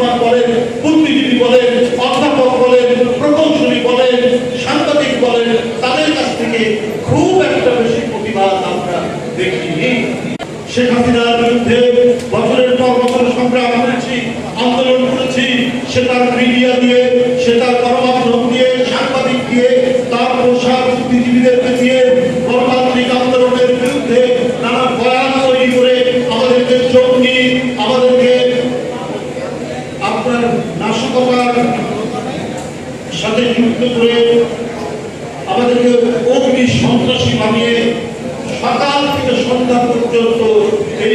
সমাজ বলেন বুদ্ধিজীবী বলেন, অধ্যাপক বলেন, প্রকৌশলী বলেন, সাংবাদিক বলেন, তাদের কাছ থেকে খুব একটা বেশি প্রতিবাদ আমরা দেখিনি। শেখ হাসিনার বিরুদ্ধে বছরের পর বছর সংগ্রাম করেছি, আন্দোলন করেছি, সে তার মিডিয়া দিয়ে, সে তার গণমাধ্যম দিয়ে, সাংবাদিক দিয়ে, তার পোশাক বুদ্ধিজীবীদেরকে দিয়ে গণতান্ত্রিক আন্দোলনের বিরুদ্ধে নানা বয়ান তৈরি করে আমাদেরকে জঙ্গি আমাদেরকে আপনার নাশকতার সাথে যুক্ত করে আমাদেরকে অগ্নি সন্ত্রাসী বানিয়ে সকাল থেকে সন্ধ্যা পর্যন্ত এই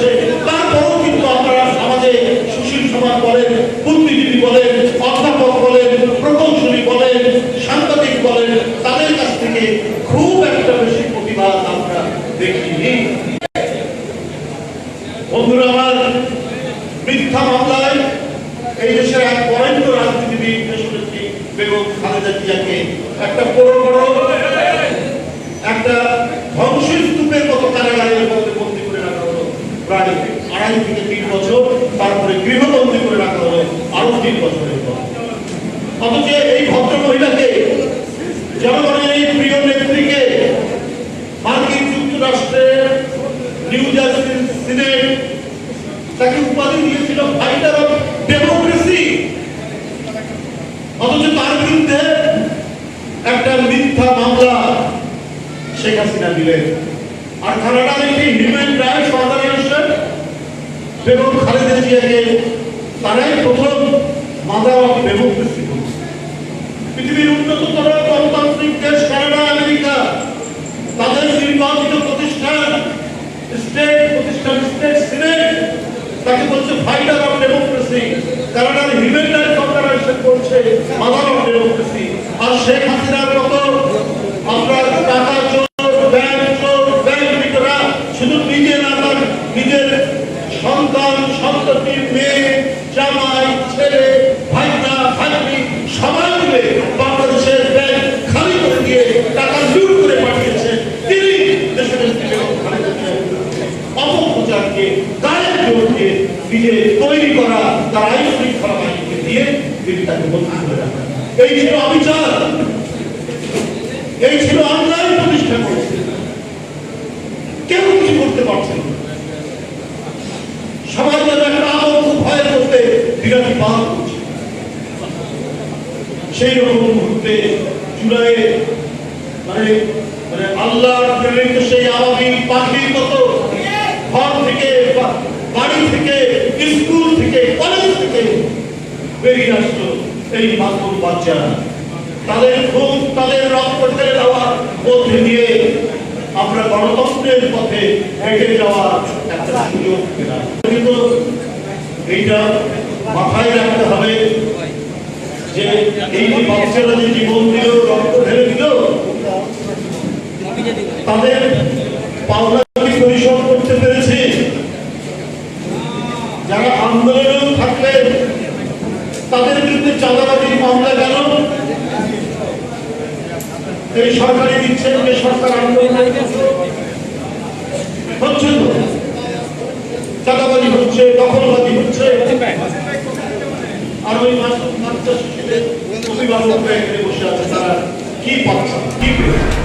হয়ে তারপরেও কিন্তু আপনারা সমাজে সুশীল সমাজ বলেন, বুদ্ধিজীবী বলেন, অধ্যাপক বলেন, প্রকৌশলী বলেন, সাংবাদিক বলেন, তাদের কাছ থেকে খুব একটা বেশি প্রতিবাদ আমরা দেখিনি। বন্ধুরা আমার, মিথ্যা মামলায় এই দেশের এক বরেণ্য রাজনীতিবিদ দেশনেত্রী বেগম খালেদা জিয়াকে একটা বড় বড় একটা ধ্বংসস্তূপের মতো কারাগারের মধ্যে প্রায় আড়াই থেকে তিন বছর তারপরে গৃহবন্দী করে রাখা হলো আরও তিন বছরের পর। অথচ এই ভদ্র মহিলাকে জনগণের এই প্রিয় নেত্রীকে মার্কিন যুক্তরাষ্ট্রের নিউ জার্সি সিনেট তাকে উপাধি দিয়েছিল ফাইটার অফ ডেমোক্রেসি অথচ তার বিরুদ্ধে একটা মিথ্যা মামলা শেখ হাসিনা দিলেন। আর কানাডার একটি হিউম্যান রাইটস বেগম খালেদা জিয়াকে তারাই প্রথম অফ ডেমোক্রেসি পৃথিবীর উন্নততর গণতান্ত্রিক দেশ কানাডা, আমেরিকা, তাদের নির্বাচিত প্রতিষ্ঠান, স্টেট প্রতিষ্ঠান, স্টেট সিনেট, তাকে বলছে ফাইটার অফ ডেমোক্রেসি। কানাডার হিউম্যান রাইটস অর্গানাইজেশন বলছে মাদার অফ ডেমোক্রেসি। আর শেখ হাসিনার তৈরি করা তার আইন শৃঙ্খলা দিয়ে তিনি তাকে বন্দী করে রাখেন। এই ছিল অবিচার। এই ছিল অন্যায় প্রতিষ্ঠা করেছে। কেউ কিছু করতে পারছেন না সবাই যেন একটা আতঙ্ক ভয়ের মধ্যে বিরাটি করছে। সেই রকম মুহূর্তে জুলাই মানে মানে আল্লাহ প্রেরিত সেই আওয়ামী পাখির মতো ঘর থেকে, বাড়ি থেকে, স্কুল থেকে, কলেজ থেকে বেরিয়ে আসলো এই মাসুম বাচ্চারা তাদের খুব তাদের রক্ত ফেলে দেওয়ার মধ্যে দিয়ে আমরা গণতন্ত্রের পথে হেঁটে যাওয়ার একটা সুযোগ এইটা মাথায় রাখতে হবে যে এই যে বাচ্চারা যে জীবন দিল, রক্ত ঢেলে দিল, তাদের পাওনা যারা আন্দোলনেও থাকলেন, তাদের বিরুদ্ধে চাঁদাবাজির মামলা কেন? সরকারি দিচ্ছেন যে সরকার আন্দোলন অভিভাবকরা এখানে বসে আছে তারা কি পাচ্ছে কি পেয়েছে